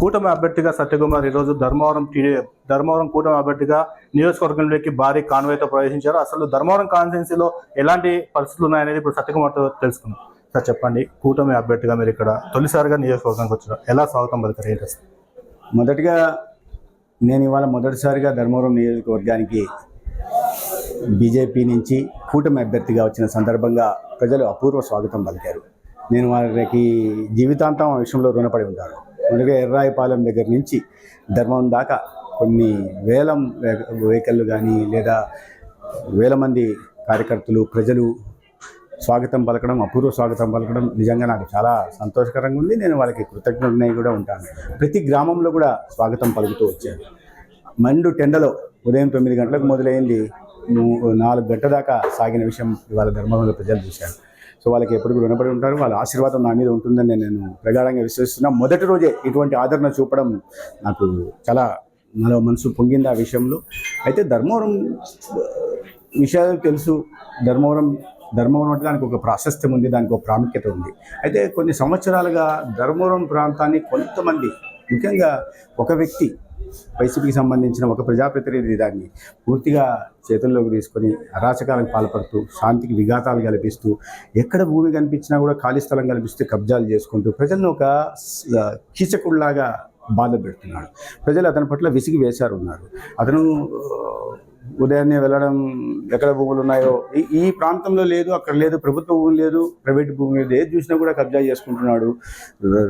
కూటమి అభ్యర్థిగా సత్యకుమార్ ఈరోజు ధర్మవరం టీడీ ధర్మవరం కూటమి అభ్యర్థిగా నియోజకవర్గంలోకి భారీ కాన్వాయ్తో ప్రవేశించారు. అసలు ధర్మవరం కాన్స్టిట్యున్సీలో ఎలాంటి పరిస్థితులు ఉన్నాయనేది ఇప్పుడు సత్యకుమార్తో తెలుసుకుందాం. సార్ చెప్పండి. కూటమి అభ్యర్థిగా మీరు ఇక్కడ తొలిసారిగా నియోజకవర్గానికి వచ్చారు. ఎలా స్వాగతం పలుకుతారు ఏంటి మొదటిగా నేను ఇవాళ మొదటిసారిగా ధర్మవరం నియోజకవర్గానికి బీజేపీ నుంచి కూటమి అభ్యర్థిగా వచ్చిన సందర్భంగా ప్రజలు అపూర్వ స్వాగతం పలికారు. నేను వారికి జీవితాంతం ఆ విషయంలో రుణపడి ఉంటాను. మొదటిగా ఎర్రాయిపాలెం దగ్గర నుంచి ధర్మం దాకా కొన్ని వేల వెహికల్లు కానీ లేదా వేల మంది కార్యకర్తలు ప్రజలు స్వాగతం పలకడం అపూర్వ స్వాగతం పలకడం నిజంగా నాకు చాలా సంతోషకరంగా ఉంది. నేను వాళ్ళకి కృతజ్ఞతనే కూడా ఉంటాను. ప్రతి గ్రామంలో కూడా స్వాగతం పలుకుతూ వచ్చాను. మండు టెండలో ఉదయం తొమ్మిది గంటలకు మొదలైంది. నాలుగు గంటల దాకా సాగిన విషయం ఇవాళ ధర్మంలో ప్రజలు చూశారు. సో వాళ్ళకి ఎప్పుడు రుణపడి ఉంటారు వాళ్ళ ఆశీర్వాదం నా మీద ఉంటుందని నేను ప్రగాఢంగా విశ్వసిస్తున్నా. మొదటి రోజే ఇటువంటి ఆదరణ చూపడం నాకు చాలా నాలో మనసు పొంగింది ఆ విషయంలో. అయితే ధర్మవరం విషయాలు తెలుసు. ధర్మవరం ధర్మవరం అంటే దానికి ఒక ప్రాశస్త్యం ఉంది దానికి ఒక ప్రాముఖ్యత ఉంది. అయితే కొన్ని సంవత్సరాలుగా ధర్మవరం ప్రాంతాన్ని కొంతమంది ముఖ్యంగా ఒక వ్యక్తి వైసీపీకి సంబంధించిన ఒక ప్రజాప్రతినిధి దాన్ని పూర్తిగా చేతుల్లోకి తీసుకొని అరాచకాలకు పాల్పడుతూ శాంతికి విఘాతాలు కల్పిస్తూ ఎక్కడ భూమి కనిపించినా కూడా ఖాళీ స్థలం కల్పిస్తూ కబ్జాలు చేసుకుంటూ ప్రజలను ఒక స- కీచకుడిలాగా బాధ పెడుతున్నాడు. ప్రజలు అతని పట్ల విసిగి వేశారు ఉన్నారు. అతను ఉదయాన్నే వెళ్ళడం ఎక్కడ భూములు ఉన్నాయో. ఈ ఈ ప్రాంతంలో లేదు అక్కడ లేదు ప్రభుత్వ భూమి లేదు ప్రైవేట్ భూమి లేదు ఏది చూసినా కూడా కబ్జా చేసుకుంటున్నాడు.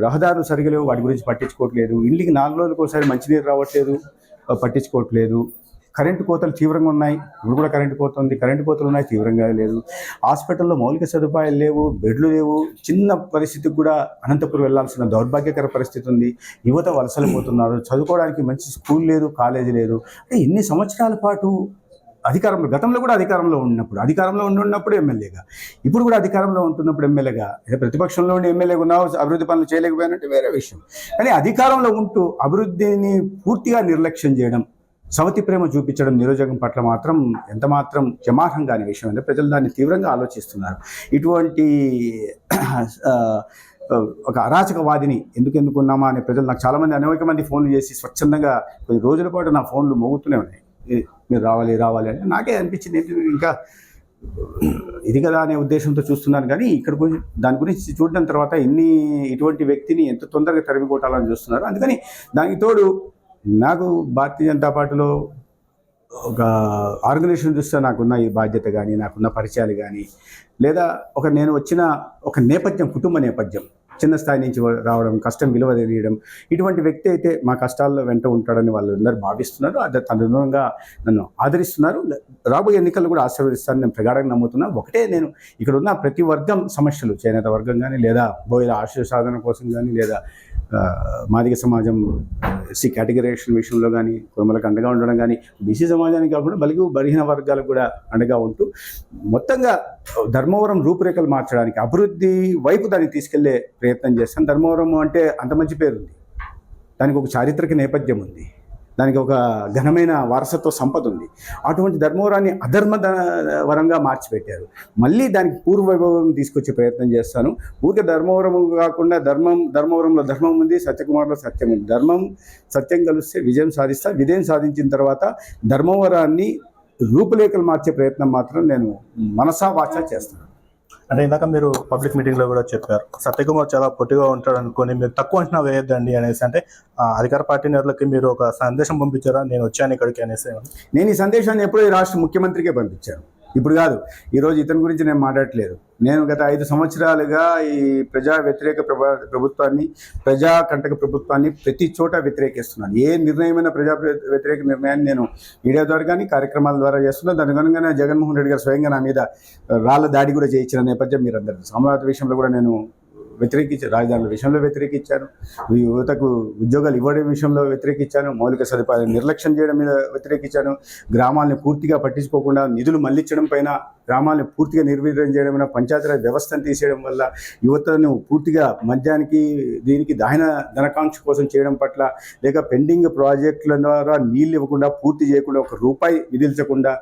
రహదారులు సరిగా లేవు వాటి గురించి పట్టించుకోవట్లేదు. ఇంటికి నాలుగు రోజులకు ఒకసారి మంచినీరు రావట్లేదు పట్టించుకోవట్లేదు. కరెంటు కోతలు తీవ్రంగా ఉన్నాయి. ఇప్పుడు కూడా కరెంటు కోత ఉంది. కరెంటు కోతలు ఉన్నాయి. తీవ్రంగా లేదు. హాస్పిటల్లో మౌలిక సదుపాయాలు లేవు. బెడ్లు లేవు. చిన్న పరిస్థితికి కూడా అనంతపురం వెళ్ళాల్సిన దౌర్భాగ్యకర పరిస్థితి ఉంది. యువత వలసలు పోతున్నారు. చదువుకోవడానికి మంచి స్కూల్ లేదు కాలేజీ లేదు. అంటే ఎన్ని సంవత్సరాల పాటు అధికారంలో గతంలో కూడా అధికారంలో ఉన్నప్పుడు అధికారంలో ఉండి ఉన్నప్పుడు ఎమ్మెల్యేగా ఇప్పుడు కూడా అధికారంలో ఉంటున్నప్పుడు ఎమ్మెల్యేగా ప్రతిపక్షంలో ఉండి ఎమ్మెల్యేగా ఉన్నావు అభివృద్ధి పనులు చేయలేకపోయినట్టు వేరే విషయం. కానీ అధికారంలో ఉంటూ అభివృద్ధిని పూర్తిగా నిర్లక్ష్యం చేయడం సవతి ప్రేమ చూపించడం నిరోజకం పట్ల మాత్రం ఎంత మాత్రం క్షమార్హం కాని విషయం అంటే ప్రజలు దాన్ని తీవ్రంగా ఆలోచిస్తున్నారు. ఇటువంటి ఒక అరాచకవాదిని ఎందుకు ఎందుకున్నామా అనే ప్రజలు నాకు చాలామంది అనేక మంది ఫోన్లు చేసి స్వచ్ఛందంగా కొన్ని రోజుల పాటు నా ఫోన్లు మోగుతూనే ఉన్నాయి. మీరు రావాలి రావాలి అంటే నాకే అనిపించింది ఇంకా ఇది కదా అనే ఉద్దేశంతో చూస్తున్నాను. కానీ ఇక్కడ గురించి దాని గురించి చూడడం తర్వాత ఇన్ని ఇటువంటి వ్యక్తిని ఎంత తొందరగా తరిమి కొట్టాలని చూస్తున్నారు. అందుకని దానికి తోడు నాకు భారతీయ జనతా పార్టీలో ఒక ఆర్గనైజేషన్ చూస్తే నాకున్న ఈ బాధ్యత కానీ నాకున్న పరిచయాలు కానీ లేదా ఒక నేను వచ్చిన ఒక నేపథ్యం కుటుంబ నేపథ్యం చిన్న స్థాయి నుంచి రావడం కష్టం విలువ తెలియడం ఇటువంటి వ్యక్తి అయితే మా కష్టాల్లో వెంట ఉంటాడని వాళ్ళు అందరూ భావిస్తున్నారు. అది తదనుగుణంగా నన్ను ఆదరిస్తున్నారు. రాబోయే ఎన్నికలు కూడా ఆశీర్వదిస్తారని నేను ప్రగాఢంగా నమ్ముతున్నా. ఒకటే నేను ఇక్కడ ఉన్న ప్రతి వర్గం సమస్యలు చేనేత వర్గం కానీ లేదా బోయిల ఆశయ సాధన కోసం కానీ లేదా మాదిక మాదిగ సమాజం ఎస్సీ కేటగిరేషన్ విషయంలో కానీ కుటుంబాలకు అండగా ఉండడం కానీ బీసీ సమాజానికి కాకుండా బలిగి బలహీన వర్గాలకు కూడా అండగా ఉంటూ మొత్తంగా ధర్మవరం రూపురేఖలు మార్చడానికి అభివృద్ధి వైపు దాన్ని తీసుకెళ్ళే ప్రయత్నం చేస్తాను ధర్మవరం అంటే అంత మంచి పేరు ఉంది దానికి ఒక చారిత్రక నేపథ్యం ఉంది. దానికి ఒక ఘనమైన వారసత్వ సంపద ఉంది. అటువంటి ధర్మవరాన్ని అధర్మ వరంగా మార్చిపెట్టారు. మళ్ళీ దానికి పూర్వ వైభవం తీసుకొచ్చే ప్రయత్నం చేస్తాను. ఊరికే ధర్మవరం కాకుండా ధర్మం ధర్మవరంలో ధర్మం ఉంది సత్యకుమార్లో సత్యం ఉంది. ధర్మం సత్యం కలిస్తే విజయం సాధిస్తా విజయం సాధించిన తర్వాత ధర్మవరాన్ని రూపులేఖలు మార్చే ప్రయత్నం మాత్రం నేను మనసా వాచ చేస్తాను. అంటే ఇందాక మీరు పబ్లిక్ మీటింగ్లో కూడా చెప్పారు. సత్యకుమార్ చాలా పొట్టిగా ఉంటాడు అనుకుని మీరు తక్కువ అంచనా వేయొద్దండి అనేసి అంటే ఆ, అధికార పార్టీ నేతలకి మీరు ఒక సందేశం పంపించారా? నేను వచ్చాను ఇక్కడికి అనేసి. నేను ఈ సందేశాన్ని ఎప్పుడో ఈ రాష్ట్ర ముఖ్యమంత్రికే పంపించాను. ఇప్పుడు కాదు ఈరోజు ఇతని గురించి నేను మాట్లాడట్లేదు. నేను గత ఐదు సంవత్సరాలుగా ఈ ప్రజా వ్యతిరేక ప్రభా ప్రభుత్వాన్ని ప్రజా కంటక ప్రభుత్వాన్ని ప్రతి చోట వ్యతిరేకిస్తున్నాను. ఏ నిర్ణయమైన ప్రజా వ్యతిరేక నిర్ణయాన్ని నేను మీడియా ద్వారా కానీ కార్యక్రమాల ద్వారా చేస్తున్నాను దాని అనుగుణంగా జగన్మోహన్ రెడ్డి గారు స్వయంగా నా మీద రాళ్ళ దాడి కూడా చేయించిన నేపథ్యం మీరు అందరూ అమరావతి విషయంలో కూడా నేను వ్యతిరేకించారు రాజధానుల విషయంలో వ్యతిరేకించాను ఈ యువతకు ఉద్యోగాలు ఇవ్వడం విషయంలో వ్యతిరేకించాను మౌలిక సదుపాయాలు నిర్లక్ష్యం చేయడం మీద వ్యతిరేకించాను గ్రామాలను పూర్తిగా పట్టించుకోకుండా నిధులు మళ్ళించడం పైన గ్రామాలను పూర్తిగా నిర్వీర్యం చేయడం వల్ల పంచాయతీరాజ్ వ్యవస్థను తీసేయడం వల్ల యువతను పూర్తిగా మద్యానికి దీనికి దహన ధనకాంక్ష కోసం చేయడం పట్ల లేక పెండింగ్ ప్రాజెక్టుల ద్వారా నీళ్ళు ఇవ్వకుండా పూర్తి చేయకుండా ఒక రూపాయి విధించకుండా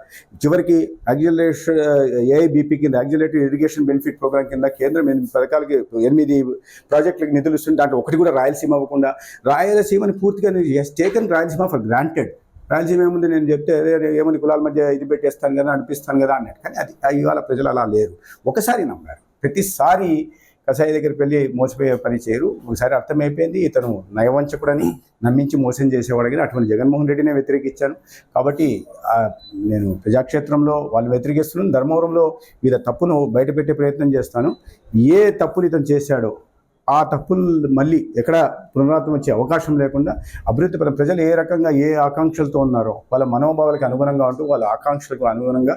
చివరికి యాక్సిలరేషన్ ఏఐబిపి కింద యాక్సిలేటరీ ఇరిగేషన్ బెనిఫిట్ ప్రోగ్రామ్ కింద కేంద్రం ఎనిమిది పథకాలకి ఎనిమిది ప్రాజెక్టులకు నిధులు ఇస్తుంది దాంట్లో ఒకటి కూడా రాయలసీమ అవ్వకుండా రాయలసీమని పూర్తిగా taken Rayalaseema for granted Rayalaseema ఏముంది? నేను చెప్తే "అరే, ఏముంది? కులాల మధ్య ఇది పెట్టేస్తాను కదా అనిపిస్తాను కదా అన్నట్టు కానీ అది ఇవాళ ప్రజలు అలా లేరు. ఒకసారి నమ్మారు. ప్రతిసారి కసాయి దగ్గరికి వెళ్ళి మోసపోయే పని చేయరు. ఒకసారి అర్థమైపోయింది ఇతను నయవంచకుడని నమ్మించి మోసం చేసేవాడని అటువంటి జగన్మోహన్ రెడ్డినే వ్యతిరేకించాను. కాబట్టి నేను ప్రజాక్షేత్రంలో వాళ్ళు వ్యతిరేకిస్తున్నాను ధర్మవరంలో వీళ్ళ తప్పును బయటపెట్టే ప్రయత్నం చేస్తాను. ఏ తప్పులు ఇతను చేశాడో ఆ తప్పులు మళ్ళీ ఎక్కడ పునరావృతం వచ్చే అవకాశం లేకుండా అభివృద్ధి పరం ప్రజలు ఏ రకంగా ఏ ఆకాంక్షలతో ఉన్నారో వాళ్ళ మనోభావాలకు అనుగుణంగా ఉంటూ వాళ్ళ ఆకాంక్షలకు అనుగుణంగా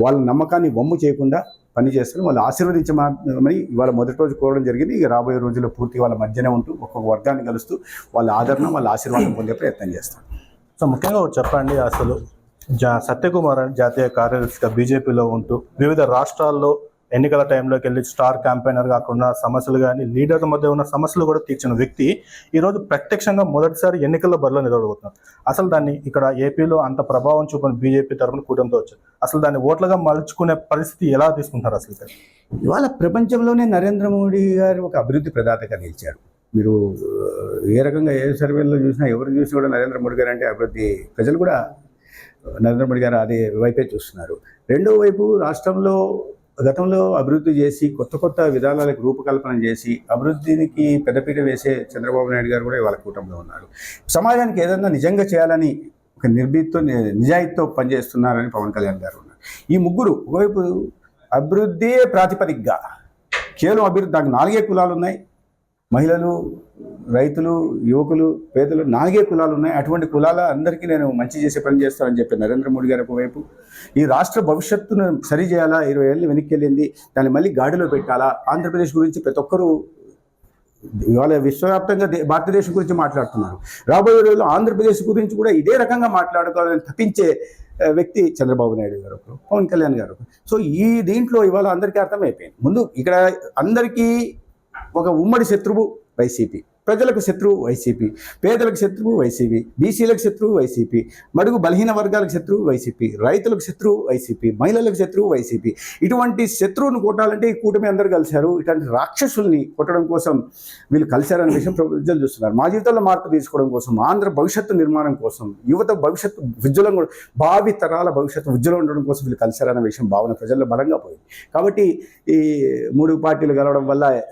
వాళ్ళ నమ్మకాన్ని వమ్ము చేయకుండా పనిచేస్తారు వాళ్ళు ఆశీర్వదించమని ఇవాళ మొదటి రోజు కోరడం జరిగింది. ఇక రాబోయే రోజుల్లో పూర్తి వాళ్ళ మధ్యనే ఉంటూ ఒక్కొక్క వర్గాన్ని కలుస్తూ వాళ్ళ ఆదరణ వాళ్ళ ఆశీర్వాదం పొందే ప్రయత్నం చేస్తాం సో ముఖ్యంగా చెప్పండి అసలు. జా సత్యకుమార్ జాతీయ కార్యదర్శిగా బీజేపీలో ఉంటూ వివిధ రాష్ట్రాల్లో ఎన్నికల టైంలోకి వెళ్ళి స్టార్ క్యాంపెయినర్ కాకుండా సమస్యలు కానీ లీడర్ల మధ్య ఉన్న సమస్యలు కూడా తీర్చిన వ్యక్తి ఈరోజు ప్రత్యక్షంగా మొదటిసారి ఎన్నికల్లో బరిలో నిలబడబోతున్నారు అసలు దాన్ని ఇక్కడ ఏపీలో అంత ప్రభావం చూపిన బీజేపీ తరఫున కూటమితో వచ్చారు. అసలు దాన్ని ఓట్లుగా మలుచుకునే పరిస్థితి ఎలా తీసుకుంటారు అసలు ఇవాళ ప్రపంచంలోనే నరేంద్ర మోడీ గారు ఒక అభివృద్ధి ప్రదాతగా నిలిచారు. మీరు ఏ రకంగా ఏ సర్వేల్లో చూసినా ఎవరు చూసినా కూడా నరేంద్ర మోడీ గారు అంటే అభివృద్ధి ప్రజలు కూడా నరేంద్ర మోడీ గారు అదే వైపే చూస్తున్నారు. రెండో వైపు రాష్ట్రంలో గతంలో అభివృద్ధి చేసి కొత్త కొత్త విధానాలకు రూపకల్పన చేసి అభివృద్ధికి పెద్దపీట వేసే చంద్రబాబు నాయుడు గారు కూడా ఇవాళ కూటమిలో ఉన్నారు. సమాజానికి ఏదన్నా నిజంగా చేయాలని ఒక నిర్భీతో నిజాయితీతో పనిచేస్తున్నారని పవన్ కళ్యాణ్ గారు ఉన్నారు. ఈ ముగ్గురు ఒకవైపు అభివృద్ధి ప్రాతిపదికగా కేవలం అభివృద్ధి దానికి నాలుగే కులాలు ఉన్నాయి మహిళలు రైతులు యువకులు పేదలు నాలుగే కులాలు ఉన్నాయి. అటువంటి కులాల అందరికీ నేను మంచి చేసే పని చేస్తానని చెప్పి నరేంద్ర మోడీ గారు ఒకవైపు ఈ రాష్ట్ర భవిష్యత్తును సరి చేయాలా? ఇరవై ఏళ్ళు వెనక్కి వెళ్ళింది దాన్ని మళ్ళీ గాడిలో పెట్టాలా? ఆంధ్రప్రదేశ్ గురించి ప్రతి ఒక్కరూ ఇవాళ విశ్వవ్యాప్తంగా దే- భారతదేశం గురించి మాట్లాడుతున్నారు. రాబోయే రోజుల్లో ఆంధ్రప్రదేశ్ గురించి కూడా ఇదే రకంగా మాట్లాడుకోవాలని తప్పించే వ్యక్తి చంద్రబాబు నాయుడు గారు ఒకరు పవన్ కళ్యాణ్ గారు సో ఈ దీంట్లో ఇవాళ అందరికీ అర్థమైపోయింది. ముందు ఇక్కడ అందరికీ ఒక ఉమ్మడి శత్రువు వైసీపీ. ప్రజలకు శత్రువు వైసీపీ. పేదలకు శత్రువు వైసీపీ. బీసీలకు శత్రువు వైసీపీ. మడుగు బలహీన వర్గాలకు శత్రువు వైసీపీ. రైతులకు శత్రువు వైసీపీ. మహిళలకు శత్రువు వైసీపీ. ఇటువంటి శత్రువును కొట్టాలంటే ఈ కూటమి అందరూ కలిశారు. ఇటువంటి రాక్షసుల్ని కొట్టడం కోసం వీళ్ళు కలిశారనే విషయం ప్రజలు చూస్తున్నారు. మా జీవితంలో మార్పు తీసుకోవడం కోసం ఆంధ్ర భవిష్యత్తు నిర్మాణం కోసం యువత భవిష్యత్తు ఉజ్వలం భావి తరాల భవిష్యత్తు ఉజ్వలం ఉండడం కోసం వీళ్ళు కలిశారనే విషయం భావన ప్రజల్లో బలంగా పోయింది. కాబట్టి ఈ మూడు పార్టీలు కలవడం వల్ల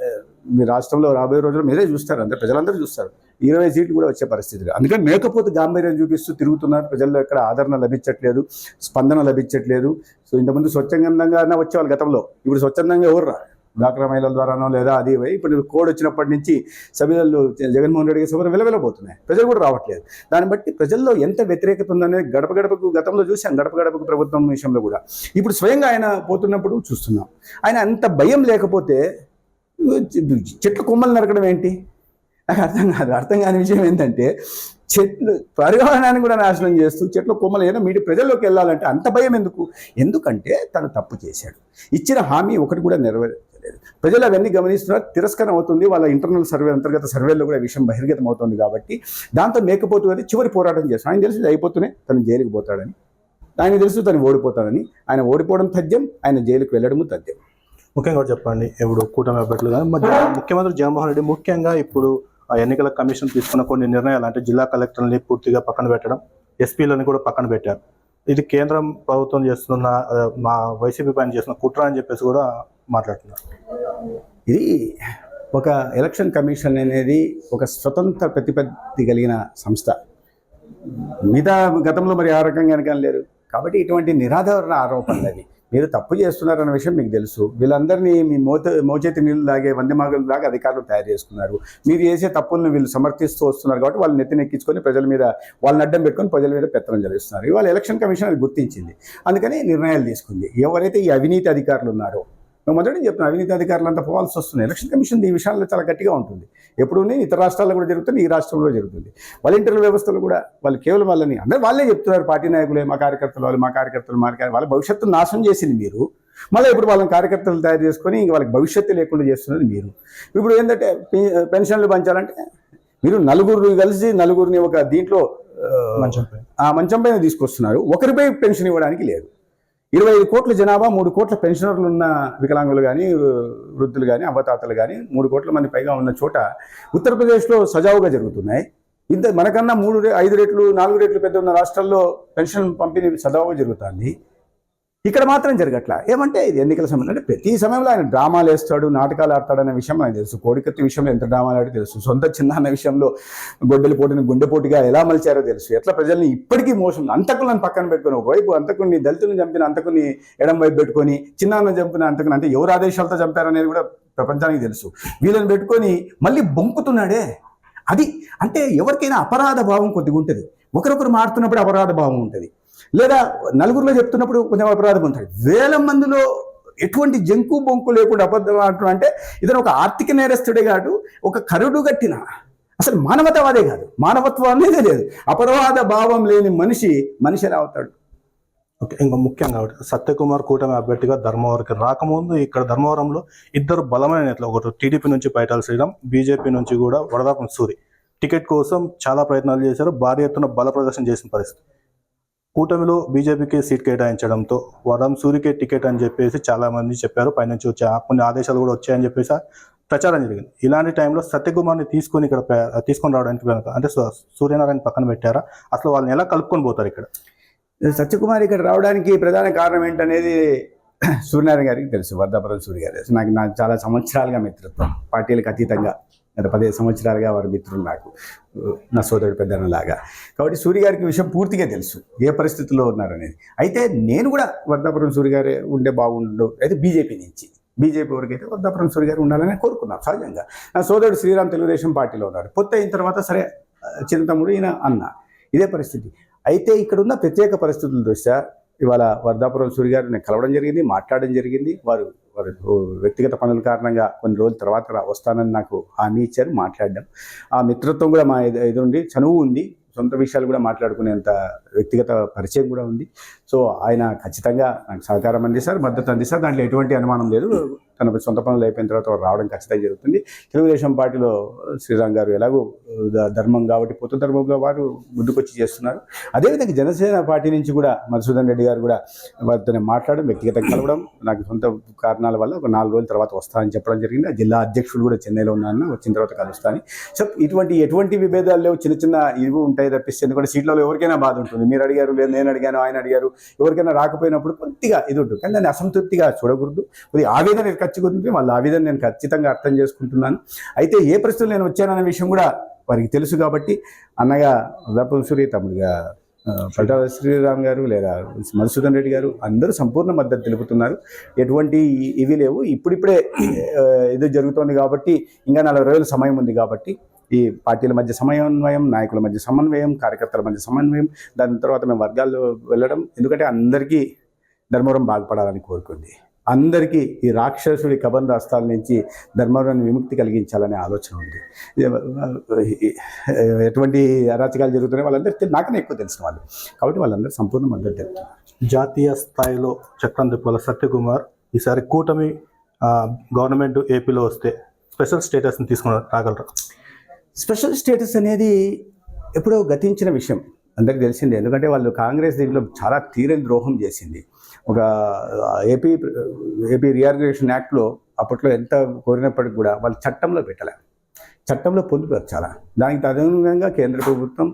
మీ రాష్ట్రంలో రాబోయే రోజుల్లో మీరే చూస్తారు అందరూ ప్రజలందరూ చూస్తారు. ఇరవై సీట్లు కూడా వచ్చే పరిస్థితి అందుకని మేకపోతే గాంభీర్యం చూపిస్తూ తిరుగుతున్నారు. ప్రజల్లో ఎక్కడ ఆదరణ లభించట్లేదు స్పందన లభించట్లేదు. సో ఇంతకుముందు స్వచ్ఛందంగా వచ్చేవాళ్ళు గతంలో. ఇప్పుడు స్వచ్ఛందంగా ఎవరు రా డాక్రా మహిళల ద్వారానో లేదా అది ఇప్పుడు కోడ్ వచ్చినప్పటి నుంచి సభ్యులు జగన్మోహన్ రెడ్డి సభలు వెలవెలబోతున్నాయి. ప్రజలు కూడా రావట్లేదు. దాన్ని బట్టి ప్రజల్లో ఎంత వ్యతిరేకత ఉందనేది గడప గడపకు గతంలో చూసాం. గడప గడపకు ప్రభుత్వం విషయంలో కూడా. ఇప్పుడు స్వయంగా ఆయన పోతున్నప్పుడు చూస్తున్నాం. ఆయన అంత భయం లేకపోతే చెట్ల కొమ్మలు నరకడం ఏంటి? నాకు అర్థం కాదు. అర్థం కాని విషయం ఏంటంటే చెట్లు పర్యావరణాన్ని కూడా నాశనం చేస్తూ చెట్ల కొమ్మలు ఏదో మీటి ప్రజల్లోకి వెళ్ళాలంటే అంత భయం ఎందుకు? ఎందుకంటే తను తప్పు చేశాడు. ఇచ్చిన హామీ ఒకటి కూడా నెరవేర్చలేదు ప్రజలు అవన్నీ గమనిస్తున్నారు. తిరస్కారం అవుతుంది. వాళ్ళ ఇంటర్నల్ సర్వే అంతర్గత సర్వేలో కూడా విషయం బహిర్గతం అవుతుంది కాబట్టి దాంతో మేకపోతూ అది చివరి పోరాటం చేస్తాను ఆయన తెలిసి అయిపోతూనే తను జైలుకి పోతాడని. ఆయన తెలుసు తను ఓడిపోతాడని. ఆయన ఓడిపోవడం తథ్యం. ఆయన జైలుకి వెళ్ళడము తథ్యం. ముఖ్యంగా చెప్పండి ఇప్పుడు కూటమి అభ్యర్థులు కానీ ముఖ్యమంత్రి జగన్మోహన్ రెడ్డి ముఖ్యంగా ఇప్పుడు ఆ ఎన్నికల కమిషన్ తీసుకున్న కొన్ని నిర్ణయాలు అంటే జిల్లా కలెక్టర్ని పూర్తిగా పక్కన పెట్టడం ఎస్పీలని కూడా పక్కన పెట్టారు. ఇది కేంద్రం ప్రభుత్వం చేస్తున్న మా వైసీపీ పైన చేస్తున్న కుట్ర అని చెప్పేసి కూడా మాట్లాడుతున్నారు. ఇది ఒక ఎలక్షన్ కమిషన్ అనేది ఒక స్వతంత్ర ప్రతిపత్తి కలిగిన సంస్థ. మిగతా గతంలో మరి ఆ రకంగా కానీ లేరు. కాబట్టి ఇటువంటి నిరాధారణ ఆరోపణలు అవి. మీరు తప్పు చేస్తున్నారన్న విషయం మీకు తెలుసు. వీళ్ళందరినీ మీ మోత మోచేతి నీళ్ళు లాగే వంద లాగా అధికారులు తయారు చేసుకున్నారు. మీరు చేసే తప్పులను వీళ్ళు సమర్థిస్తూ వస్తున్నారు కాబట్టి వాళ్ళు నెత్తినెక్కించుకొని ప్రజల మీద వాళ్ళని అడ్డం పెట్టుకొని ప్రజల మీద పెత్తనం జరిగిస్తున్నారు ఇవాళ ఎలక్షన్ కమిషన్ అది గుర్తించింది. అందుకని నిర్ణయాలు తీసుకుంది. ఎవరైతే ఈ అవినీతి అధికారులు ఉన్నారో మొదటి చెప్తున్నాం అవినీతి అధికారులు అంతా పోవాల్సి వస్తుంది. ఎలక్షన్ కమిషన్ ఈ విషయాల్లో చాలా గట్టిగా ఉంటుంది. ఎప్పుడు ఇతర రాష్ట్రాల్లో కూడా జరుగుతుంది ఈ రాష్ట్రంలో జరుగుతుంది. వాలంటీర్ల వ్యవస్థలు కూడా వాళ్ళు కేవలం వాళ్ళని అందరూ వాళ్ళే చెప్తున్నారు పార్టీ నాయకులే మా కార్యకర్తలు వాళ్ళు మా కార్యకర్తలు మా వాళ్ళ భవిష్యత్తు నాశనం చేసింది మీరు. మళ్ళీ ఇప్పుడు వాళ్ళని కార్యకర్తలు తయారు చేసుకొని ఇంక వాళ్ళకి భవిష్యత్తు లేకుండా చేస్తున్నది మీరు. ఇప్పుడు ఏంటంటే పెన్షన్లు పంచాలంటే మీరు నలుగురు కలిసి నలుగురిని ఒక దీంట్లో మంచం పైన తీసుకొస్తున్నారు. ఒకరిపై పెన్షన్ ఇవ్వడానికి లేదు. ఇరవై ఐదు కోట్ల జనాభా మూడు కోట్ల పెన్షనర్లు ఉన్న వికలాంగులు కానీ వృద్ధులు కానీ అవ్వతాతలు కానీ మూడు కోట్ల మంది పైగా ఉన్న చోట ఉత్తరప్రదేశ్లో సజావుగా జరుగుతున్నాయి. ఇంత మనకన్నా మూడు ఐదు రెట్లు నాలుగు రెట్లు పెద్ద ఉన్న రాష్ట్రాల్లో పెన్షన్ పంపిణీ సజావుగా జరుగుతుంది. ఇక్కడ మాత్రం జరగట్లా. ఏమంటే ఇది ఎన్నికల సమయంలో అంటే ప్రతి సమయంలో ఆయన డ్రామాలు వేస్తాడు నాటకాలు ఆడతాడు అనే విషయం నాకు తెలుసు. కోడికత్తి విషయంలో ఎంత డ్రామాలు ఆడి తెలుసు. సొంత చిన్న అన్న విషయంలో గొడ్డలి పోటీని గుండెపోటుగా ఎలా మలిచారో తెలుసు. ఎట్లా ప్రజల్ని ఇప్పటికీ మోసం అంతకులను పక్కన పెట్టుకొని ఒకవైపు అంతకుని దళితులను చంపిన అంతకుని ఎడం వైపు పెట్టుకొని చిన్నాన్న చంపిన అంతకుని అంటే ఎవరు ఆదేశాలతో చంపారనేది కూడా ప్రపంచానికి తెలుసు. వీళ్ళని పెట్టుకొని మళ్ళీ బొంకుతున్నాడే. అది అంటే ఎవరికైనా అపరాధ భావం కొద్దిగా ఉంటుంది ఒకరొకరు మారుతున్నప్పుడు అపరాధ భావం ఉంటుంది. లేదా నలుగురిలో చెప్తున్నప్పుడు కొంచెం అపరాధం ఉంటుంది. వేల మందిలో ఎటువంటి జంకు బొంకు లేకుండా అబద్ధం ఆడటం అంటే ఇతను ఒక ఆర్థిక నేరస్తుడే కాదు ఒక కరుడు గట్టిన. అసలు మానవతవాదే కాదు. మానవత్వం అనేది లేదు అపరాధ భావం లేని మనిషి మనిషి ఎలా అవుతాడు. ఓకే ఇంకా ముఖ్యంగా సత్యకుమార్ కూటమి అభ్యర్థిగా ధర్మవరంకి రాకముందు ఇక్కడ ధర్మవరంలో ఇద్దరు బలమైన నేతలు ఒకటి టీడీపీ నుంచి పైటాల శ్రీరామ్ బీజేపీ నుంచి కూడా వడదాపం సూరి. టికెట్ కోసం చాలా ప్రయత్నాలు చేశారు. భారీ ఎత్తున బల ప్రదర్శన చేసిన పరిస్థితి. కూటమిలో బీజేపీకి సీట్ కేటాయించడంతో వరం సూరికే టికెట్ అని చెప్పేసి చాలామంది చెప్పారు. పైనుంచి వచ్చే కొన్ని ఆదేశాలు కూడా వచ్చాయని చెప్పేసి ప్రచారం జరిగింది. ఇలాంటి టైంలో సత్యకుమార్ని తీసుకొని ఇక్కడ తీసుకొని రావడానికి అంటే సూర్యనారాయణ పక్కన పెట్టారా? అసలు వాళ్ళని ఎలా కలుపుకొని పోతారు ఇక్కడ? సత్యకుమార్ ఇక్కడ రావడానికి ప్రధాన కారణం ఏంటనేది సూర్యనారాయణ గారికి తెలుసు. వర్ధాపురం సూర్య గారు. నాకు నాకు చాలా సంవత్సరాలుగా మిత్రత్వం. పార్టీలకు అతీతంగా. గత పదిహేను సంవత్సరాలుగా వారి మిత్రులు నాకు నా సోదరుడు పెద్దనలాగా కాబట్టి సూర్య గారికి విషయం పూర్తిగా తెలుసు ఏ పరిస్థితిలో ఉన్నారనేది. అయితే నేను కూడా వర్ధాపురం సూర్య గారే ఉండే బాగుండు అయితే బీజేపీ నుంచి. బీజేపీ వరకైతే వర్ధాపురం సూర్య గారు ఉండాలని కోరుకున్నాం సహజంగా. నా సోదరుడు శ్రీరామ్ తెలుగుదేశం పార్టీలో ఉన్నారు. పొత్తు అయిన తర్వాత సరే చిన్న తమ్ముడు ఈయన అన్న. ఇదే పరిస్థితి. అయితే ఇక్కడ ఉన్న ప్రత్యేక పరిస్థితుల దృష్ట్యా ఇవాళ వర్ధాపురం సూర్య గారు నేను కలవడం జరిగింది మాట్లాడడం జరిగింది వారు వారి వ్యక్తిగత పనుల కారణంగా కొన్ని రోజుల తర్వాత వస్తానని నాకు హామీ ఇచ్చారు మాట్లాడడం. ఆ మిత్రత్వం కూడా మా ఇది ఇది ఉంది చనువు ఉంది. సొంత విషయాలు కూడా మాట్లాడుకునేంత వ్యక్తిగత పరిచయం కూడా ఉంది. సో ఆయన ఖచ్చితంగా నాకు సహకారం అందిస్తారు మద్దతు అందిస్తారు. దాంట్లో ఎటువంటి అనుమానం లేదు. తన సొంత పనులు అయిపోయిన తర్వాత రావడం ఖచ్చితంగా జరుగుతుంది. తెలుగుదేశం పార్టీలో శ్రీరామ్ గారు ఎలాగో ధర్మం కాబట్టి పొత్తు ధర్మంలో వారు ముందుకొచ్చి చేస్తున్నారు. అదేవిధంగా జనసేన పార్టీ నుంచి కూడా మధుసూదన్ రెడ్డి గారు కూడా వారితో మాట్లాడడం వ్యక్తిగతంగా కలవడం నాకు సొంత కారణాల వల్ల ఒక నాలుగు రోజుల తర్వాత వస్తానని చెప్పడం జరిగింది. జిల్లా అధ్యక్షుడు కూడా చెన్నైలో ఉన్నాను వచ్చిన తర్వాత కలుస్తాను సో ఇటువంటి ఎటువంటి విభేదాలు లేవు చిన్న చిన్న ఇవి ఉంటాయి తప్పిస్తే ఎందుకంటే సీట్లలో ఎవరికైనా బాధ ఉంటుంది. మీరు అడిగారు లేదు నేను అడిగాను ఆయన అడిగారు ఎవరికైనా రాకపోయినప్పుడు కొద్దిగా ఇది ఉంటుంది. కానీ దాన్ని అసంతృప్తిగా చూడకూడదు. కొద్దిగా ఆవేదన ఖచ్చితంగా వాళ్ళ విధంగా నేను ఖచ్చితంగా అర్థం చేసుకుంటున్నాను. అయితే ఏ ప్రశ్నలు నేను వచ్చాననే విషయం కూడా వారికి తెలుసు కాబట్టి అన్నగా సూరి తమ్ముడిగా పల్టా శ్రీరామ్ గారు లేదా మధుసూదన్ రెడ్డి గారు అందరూ సంపూర్ణ మద్దతు తెలుపుతున్నారు. ఎటువంటి ఇవి లేవు. ఇప్పుడిప్పుడే ఇది జరుగుతోంది కాబట్టి ఇంకా నలభై రోజుల సమయం ఉంది కాబట్టి ఈ పార్టీల మధ్య సమన్వయం నాయకుల మధ్య సమన్వయం కార్యకర్తల మధ్య సమన్వయం దాని తర్వాత మేము వర్గాల్లో వెళ్ళడం ఎందుకంటే అందరికీ ధర్మవరం బాగుపడాలని కోరుకుంది. అందరికీ ఈ రాక్షసుడి కబంధ హస్తాల నుంచి ధర్మవరాన్ని విముక్తి కలిగించాలనే ఆలోచన ఉంది. ఎటువంటి అరాచకాలు జరుగుతున్నాయి వాళ్ళందరూ నాకన్నా ఎక్కువ తెలిసిన వాళ్ళు. కాబట్టి వాళ్ళందరూ సంపూర్ణ మద్దతు తెలుపుతున్నారు. జాతీయ స్థాయిలో చక్రం తిప్పాల సత్యకుమార్ ఈసారి కూటమి గవర్నమెంట్ ఏపీలో వస్తే స్పెషల్ స్టేటస్ని తీసుకుని రాగలరా? స్పెషల్ స్టేటస్ అనేది ఎప్పుడో గతించిన విషయం. అందరికి తెలిసిందే. ఎందుకంటే వాళ్ళు కాంగ్రెస్ దీంట్లో చాలా తీరని ద్రోహం చేసింది. ఒక ఏపీ ఏపీ రీఆర్గనైజేషన్ యాక్ట్లో అప్పట్లో ఎంత కోరినప్పటికి కూడా వాళ్ళు చట్టంలో పెట్టలే. చట్టంలో పొందుతారు చాలా దానికి తదనుగుణంగా కేంద్ర ప్రభుత్వం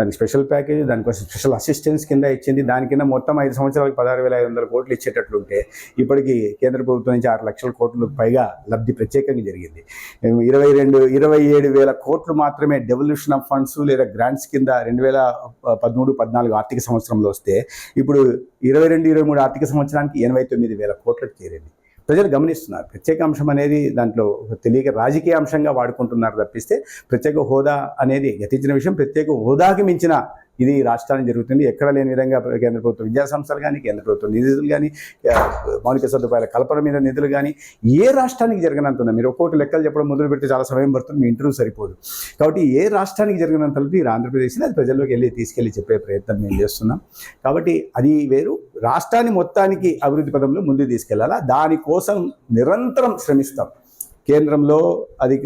దానికి స్పెషల్ ప్యాకేజ్ దానికోసం స్పెషల్ అసిస్టెన్స్ కింద ఇచ్చింది. దాని కింద మొత్తం ఐదు సంవత్సరాలకు పదహారు వేల ఐదు వందల కోట్లు ఇచ్చేటట్లుంటే ఇప్పటికి కేంద్ర ప్రభుత్వం నుంచి ఆరు లక్షల కోట్లు పైగా లబ్ధి ప్రత్యేకంగా జరిగింది. ఇరవై రెండు ఇరవై ఏడు వేల కోట్లు మాత్రమే డెవల్యూషన్ ఆఫ్ ఫండ్స్ లేదా గ్రాంట్స్ కింద రెండు వేల పదమూడు పద్నాలుగు ఆర్థిక సంవత్సరంలో వస్తే ఇప్పుడు ఇరవై రెండు ఇరవై మూడు ఆర్థిక సంవత్సరానికి ఎనభై తొమ్మిది వేల కోట్లకు చేరింది. ప్రజలు గమనిస్తున్నారు. ప్రత్యేక అంశం అనేది దాంట్లో తెలియక రాజకీయ అంశంగా వాడుకుంటున్నారు తప్పిస్తే ప్రత్యేక హోదా అనేది గతించిన విషయం ప్రత్యేక హోదాకి మించిన ఇది రాష్ట్రానికి జరుగుతుంది. ఎక్కడ లేని విధంగా కేంద్ర ప్రభుత్వం విద్యా సంస్థలు కానీ కేంద్ర ప్రభుత్వం నిధులు కానీ మౌలిక సదుపాయాల కల్పన మీద నిధులు కానీ ఏ రాష్ట్రానికి జరగనంత మీరు ఒక్కొక్కటి లెక్కలు చెప్పడం మొదలు పెడితే చాలా సమయం పడుతుంది మీ ఇంటర్వ్యూ సరిపోదు. కాబట్టి ఏ రాష్ట్రానికి జరిగినంత ఈ ఆంధ్రప్రదేశ్ని అది ప్రజల్లోకి వెళ్ళి తీసుకెళ్ళి చెప్పే ప్రయత్నం మేము చేస్తున్నాం. కాబట్టి అది వేరు. రాష్ట్రాన్ని మొత్తానికి అభివృద్ధి పదంలో ముందు తీసుకెళ్ళాలా? దానికోసం నిరంతరం శ్రమిస్తాం. కేంద్రంలో అధిక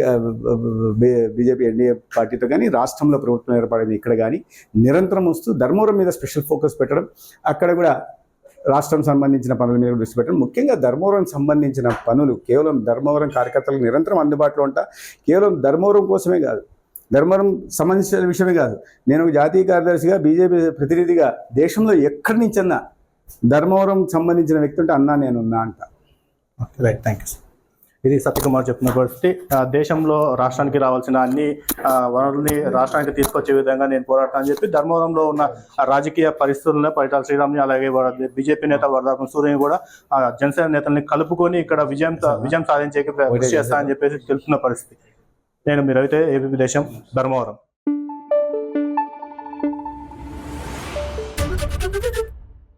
బీజేపీ ఎన్డీఏ పార్టీతో కానీ రాష్ట్రంలో ప్రభుత్వం ఏర్పడింది ఇక్కడ కానీ నిరంతరం వస్తూ ధర్మవరం మీద స్పెషల్ ఫోకస్ పెట్టడం అక్కడ కూడా రాష్ట్రం సంబంధించిన పనుల మీద దృష్టి పెట్టడం ముఖ్యంగా ధర్మవరం సంబంధించిన పనులు కేవలం ధర్మవరం కార్యకర్తలకు నిరంతరం అందుబాటులో ఉంటా కేవలం ధర్మవరం కోసమే కాదు ధర్మవరం సంబంధించిన విషయమే కాదు నేను ఒక జాతీయ కార్యదర్శిగా బీజేపీ ప్రతినిధిగా దేశంలో ఎక్కడి నుంచన్నా ధర్మవరం సంబంధించిన వ్యక్తి ఉంటే అన్నా నేనున్నా అంట. Okay right thank you sir ఇది సత్యకుమార్ చెప్పిన పరిస్థితి. దేశంలో రాష్ట్రానికి రావాల్సిన అన్ని వనరుల్ని రాష్ట్రానికి తీసుకొచ్చే విధంగా నేను పోరాడతానని చెప్పి ధర్మవరంలో ఉన్న రాజకీయ పరిస్థితులను పరిటాల శ్రీరామ్ని అలాగే బీజేపీ నేత వరదాపం సూర్యని కూడా జనసేన నేతల్ని కలుపుకొని ఇక్కడ విజయం విజయం సాధించే కృషి చేస్తానని చెప్పేసి తెలుపుతున్న పరిస్థితి. నేను మీరైతే ఏపీ దేశం ధర్మవరం.